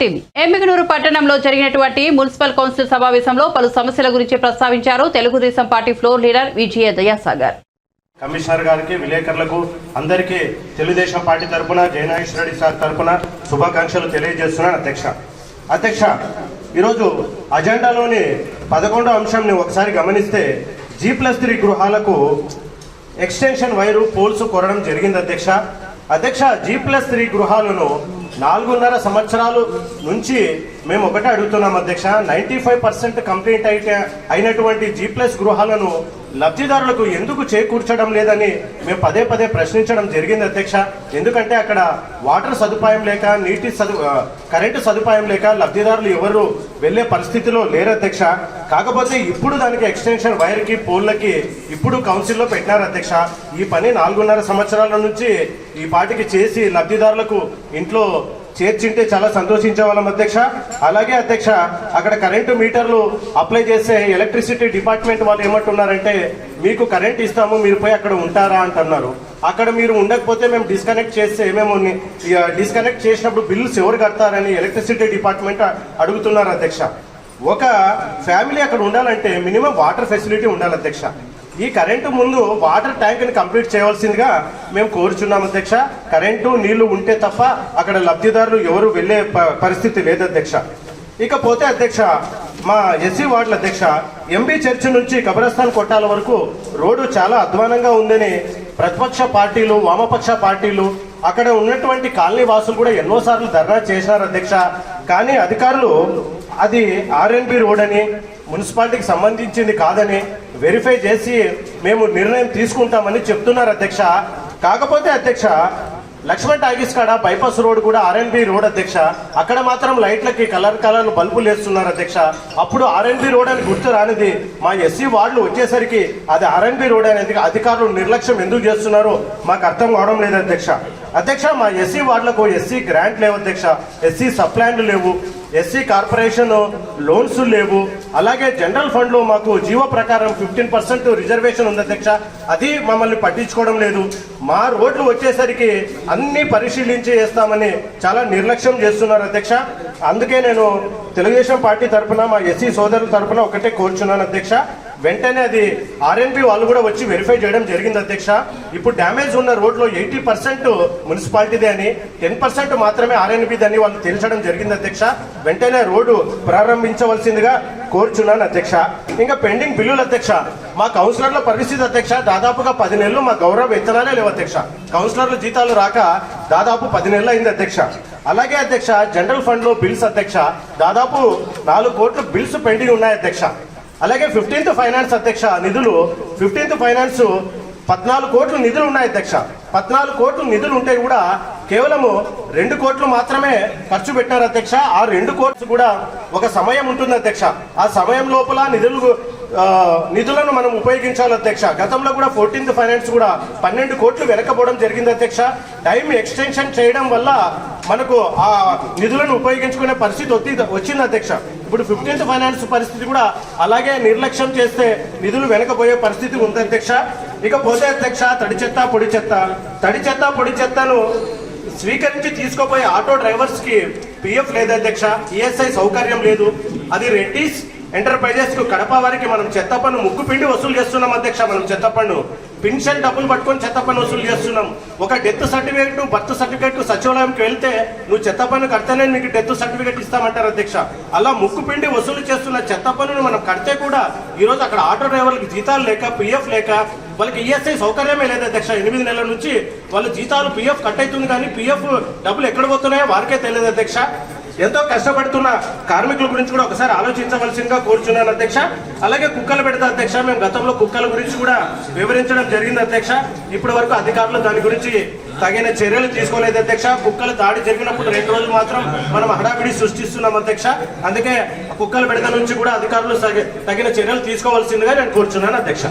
Welcome Emmiganur పట్టణంలో జరిగినటువంటి municipal council సమావేశంలో పలు సమస్యల గురించి ప్రస్తావించారు Telugu Desam party floor leader Vijaya Dayasagar. Commissioner గారికి విలేకరులకు అందరికీ తెలుగుదేశం పార్టీ తరపున జయనాగేశ్వర రెడ్డి సార్ తరపున శుభాకాంక్షలు తెలియజేస్తున్నాను అధ్యక్ష. అధ్యక్ష ఈరోజు అజెండాలోని పదకొండో అంశంని ఒకసారి గమనిస్తే జీ ప్లస్ త్రీ గృహాలకు ఎక్స్టెన్షన్ వైరు పోల్స్ కొరడం జరిగింది అధ్యక్ష. అధ్యక్ష జీ ప్లస్ త్రీ గృహాలను నాలుగున్నర సంవత్సరాలు నుంచి మేము ఒకటే అడుగుతున్నాం అధ్యక్ష. నైంటీ ఫైవ్ పర్సెంట్ కంప్లీట్ అయితే అయినటువంటి జీ ప్లస్ గృహాలను లబ్ధిదారులకు ఎందుకు చేకూర్చడం లేదని మేము పదే పదే ప్రశ్నించడం జరిగింది అధ్యక్ష. ఎందుకంటే అక్కడ వాటర్ సదుపాయం లేక నీటి సదు కరెంటు సదుపాయం లేక లబ్ధిదారులు ఎవరు వెళ్ళే పరిస్థితిలో లేరు అధ్యక్ష. కాకపోతే ఇప్పుడు దానికి ఎక్స్టెన్షన్ వైర్కి పోల్లకి ఇప్పుడు కౌన్సిల్లో పెట్టినారు అధ్యక్ష. ఈ పని నాలుగున్నర సంవత్సరాల నుంచి ఈ పాటికి చేసి లబ్ధిదారులకు ఇంట్లో చేర్చింటే చాలా సంతోషించే వాళ్ళం అధ్యక్ష. అలాగే అధ్యక్ష అక్కడ కరెంటు మీటర్లు అప్లై చేసే ఎలక్ట్రిసిటీ డిపార్ట్మెంట్ వాళ్ళు ఏమంటున్నారంటే మీకు కరెంట్ ఇస్తాము మీరు పోయి అక్కడ ఉంటారా అంటున్నారు. అక్కడ మీరు ఉండకపోతే మేము డిస్కనెక్ట్ చేస్తే మేము డిస్కనెక్ట్ చేసినప్పుడు బిల్స్ ఎవరు కడతారని ఎలక్ట్రిసిటీ డిపార్ట్మెంట్ అడుగుతున్నారు అధ్యక్ష. ఒక ఫ్యామిలీ అక్కడ ఉండాలంటే మినిమం వాటర్ ఫెసిలిటీ ఉండాలి అధ్యక్ష. ఈ కరెంటు ముందు వాటర్ ట్యాంక్ని కంప్లీట్ చేయవలసిందిగా మేము కోరుచున్నాం అధ్యక్ష. కరెంటు నీళ్ళు ఉంటే తప్ప అక్కడ లబ్ధిదారులు ఎవరు వెళ్ళే ప- పరిస్థితి లేదు అధ్యక్ష. ఇకపోతే అధ్యక్ష మా ఎస్సీ వార్డుల అధ్యక్ష ఎంబీ చర్చి నుంచి కబరస్థాన్ కొట్టాల వరకు రోడ్డు చాలా అధ్వానంగా ఉందని ప్రతిపక్ష పార్టీలు వామపక్ష పార్టీలు అక్కడ ఉన్నటువంటి కాలనీ వాసులు కూడా ఎన్నోసార్లు ధర్నా చేశారు అధ్యక్ష. కానీ అధికారులు అది ఆర్ఎన్బి రోడ్ అని మున్సిపాలిటీకి సంబంధించింది కాదని వెరిఫై చేసి మేము నిర్ణయం తీసుకుంటామని చెప్తున్నారు అధ్యక్ష. కాకపోతే అధ్యక్ష లక్ష్మణ్ టాకీస్ కాడ బైపాస్ రోడ్ కూడా ఆర్ఎన్బి రోడ్ అధ్యక్ష. అక్కడ మాత్రం లైట్లకి కలర్ కలర్ బల్బులు వేస్తున్నారు అధ్యక్ష. అప్పుడు ఆర్ఎన్బి రోడ్ అని గుర్తు రానిది మా ఎస్సీ వార్డులు వచ్చేసరికి అది ఆర్ఎన్బి రోడ్ అనేది అధికారులు నిర్లక్ష్యం ఎందుకు చేస్తున్నారో మాకు అర్థం కావడం లేదు అధ్యక్ష. అధ్యక్ష మా ఎస్సీ వార్డులకు ఎస్సీ గ్రాంట్ లేవు అధ్యక్ష. ఎస్సీ సప్లాన్లు లేవు. ఎస్సీ కార్పొరేషన్ లోన్స్ లేవు. అలాగే జనరల్ ఫండ్లో మాకు జీవో ప్రకారం ఫిఫ్టీన్ పర్సెంట్ రిజర్వేషన్ ఉంది అధ్యక్ష. అది మమ్మల్ని పట్టించుకోవడం లేదు. మా రోడ్లు వచ్చేసరికి అన్ని పరిశీలించి వేస్తామని చాలా నిర్లక్ష్యం చేస్తున్నారు అధ్యక్ష. అందుకే నేను తెలుగుదేశం పార్టీ తరఫున మా ఎస్సీ సోదరుల తరఫున ఒకటే కోరుచున్నాను అధ్యక్ష. వెంటనే అది ఆర్ఎన్బి వాళ్ళు కూడా వచ్చి వెరిఫై చేయడం జరిగింది అధ్యక్ష. ఇప్పుడు డ్యామేజ్ ఉన్న రోడ్లో ఎయిటీ పర్సెంట్ మున్సిపాలిటీదే అని టెన్ పర్సెంట్ మాత్రమే ఆర్ఎన్బిది అని వాళ్ళు తెలిసడం జరిగింది అధ్యక్ష. వెంటనే రోడ్డు ప్రారంభించవలసిందిగా కోరుచున్నాను అధ్యక్ష. ఇంకా పెండింగ్ బిల్లులు అధ్యక్ష. మా కౌన్సిలర్ల పరిస్థితి అధ్యక్ష దాదాపుగా పది నెలలు మా గౌరవ వేతనాలే లేవు అధ్యక్ష. కౌన్సిలర్ల జీతాలు రాక దాదాపు పది నెలలు అయింది అధ్యక్ష. అలాగే అధ్యక్ష జనరల్ ఫండ్లో బిల్స్ అధ్యక్ష. దాదాపు నాలుగు కోట్లు బిల్స్ పెండింగ్ ఉన్నాయి అధ్యక్ష. అలాగే ఫిఫ్టీన్త్ ఫైనాన్స్ అధ్యక్ష నిధులు ఫిఫ్టీన్త్ ఫైనాన్స్ పద్నాలుగు కోట్లు నిధులు ఉన్నాయి అధ్యక్ష. పద్నాలుగు కోట్లు నిధులు ఉంటే కూడా కేవలము రెండు కోట్లు మాత్రమే ఖర్చు పెట్టినారు అధ్యక్ష. ఆ రెండు కోట్లు కూడా ఒక సమయం ఉంటుంది అధ్యక్ష. ఆ సమయం లోపల నిధులు నిధులను మనం ఉపయోగించాలి అధ్యక్ష. గతంలో కూడా ఫోర్టీన్త్ ఫైనాన్స్ కూడా పన్నెండు కోట్లు వెనకపోవడం జరిగింది అధ్యక్ష. టైం ఎక్స్టెన్షన్ చేయడం వల్ల మనకు ఆ నిధులను ఉపయోగించుకునే పరిస్థితి వచ్చింది అధ్యక్ష. ఇప్పుడు ఫిఫ్టీన్త్ ఫైనాన్స్ పరిస్థితి కూడా అలాగే నిర్లక్ష్యం చేస్తే నిధులు వెనకపోయే పరిస్థితి ఉంది అధ్యక్ష. ఇకపోతే అధ్యక్ష తడి చెత్త పొడి చెత్త. తడి చెత్త పొడి చెత్తను స్వీకరించి తీసుకోపోయే ఆటో డ్రైవర్స్కి పిఎఫ్ లేదు అధ్యక్ష. ఈఎస్ఐ సౌకర్యం లేదు. అది రెడ్డిస్ ఎంటర్ప్రైజెస్కు కడప వారికి మనం చెత్త పన్ను ముక్కు పిండి వసూలు చేస్తున్నాం అధ్యక్ష మనం చెత్త పన్ను. పెన్షన్ డబ్బులు పట్టుకొని చెత్త పన్ను వసూలు చేస్తున్నాం. ఒక డెత్ సర్టిఫికేట్ బర్త్ సర్టిఫికేట్ సచివాలయంకి వెళ్తే నువ్వు చెత్త పన్ను కడితేనే నీకు డెత్ సర్టిఫికేట్ ఇస్తామంటారు అధ్యక్ష. అలా ముక్కు పిండి వసూలు చేస్తున్న చెత్త పన్నును మనం కడితే కూడా ఈ రోజు అక్కడ ఆటో డ్రైవర్లకు జీతాలు లేక పిఎఫ్ లేక వాళ్ళకి ఈఎస్ఐ సౌకర్యమే లేదు అధ్యక్ష. ఎనిమిది నెలల నుంచి వాళ్ళ జీతాలు పిఎఫ్ కట్ అవుతుంది కానీ పిఎఫ్ డబ్బులు ఎక్కడ పోతున్నాయో వారికే తెలియదు అధ్యక్ష. ఎంతో కష్టపడుతున్న కార్మికుల గురించి కూడా ఒకసారి ఆలోచించవలసిందిగా కోరుచున్నాను అధ్యక్ష. అలాగే కుక్కలు పెడతా అధ్యక్ష మేము గతంలో కుక్కల గురించి కూడా వివరించడం జరిగింది అధ్యక్ష. ఇప్పటి వరకు అధికారులు దాని గురించి తగిన చర్యలు తీసుకోలేదు అధ్యక్ష. కుక్కలు దాడి జరిగినప్పుడు రెండు రోజులు మాత్రం మనం హడావిడి సృష్టిస్తున్నాం అధ్యక్ష. అందుకే కుక్కల పెడత నుంచి కూడా అధికారులు తగిన చర్యలు తీసుకోవాల్సిందిగా నేను కోరుచున్నాను అధ్యక్ష.